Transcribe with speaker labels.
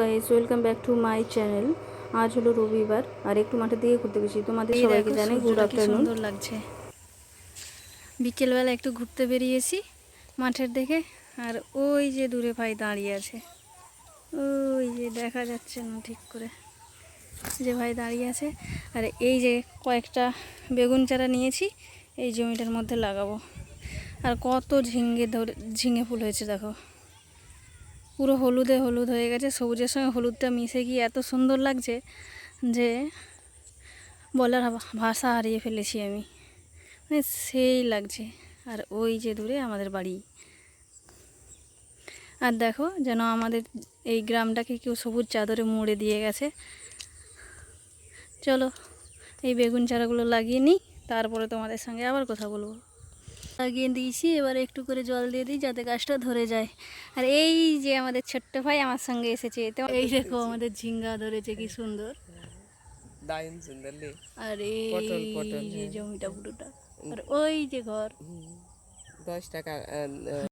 Speaker 1: Guys welcome back to my channel আজ হলো রবিবার আর একটু মাঠের দিকে ঘুরতে গেছি। তোমাদের সবাইকে
Speaker 2: দেখো,
Speaker 1: জানাই গুড আফটারনুন
Speaker 2: সুন্দর লাগছে। বিকেলবেলা একটু ঘুরতে বেরিয়েছি মাঠের দিকে আর ওই যে দূরে ভাই দাঁড়িয়ে আছে। ওই যে দেখা যাচ্ছে না ঠিক করে। যে ভাই দাঁড়িয়ে আছে আর এই যে কয়েকটা বেগুন চারা নিয়েছি এই জমিটার মধ্যে লাগাবো। আর কত ঝিঙ্গে ধরে ঝিঙে ফুল হয়েছে দেখো। পুরো হলুদে হলুদ হয়ে গেছে, সবুজের সঙ্গে হলুদটা মিশে গিয়ে এত সুন্দর লাগছে যে বলার ভাষা হারিয়ে ফেলেছি আমি। মানে সেই লাগছে। আর ওই যে দূরে আমাদের বাড়ি। আর দেখো যেন আমাদের এই গ্রামটাকে কেউ সবুজ চাদরে মুড়ে দিয়ে গেছে। চলো এই বেগুন চারাগুলো লাগিয়ে নিই, তারপরে তোমাদের সঙ্গে আবার কথা বলব। লাগিয়ে দিয়েছি এবার একটু করে জল দিয়ে দিই যাতে গাছটা ধরে যায়। আর এই যে আমাদের ছোট্ট ভাই আমার সঙ্গে এসেছে তো এই দেখো আমাদের ঝিঙ্গা ধরেছে কি সুন্দর। আর এই যে
Speaker 3: হ্যাঁ।
Speaker 2: জমিটা পুরোটা। আর ওই যে ঘর।
Speaker 3: দশ টাকা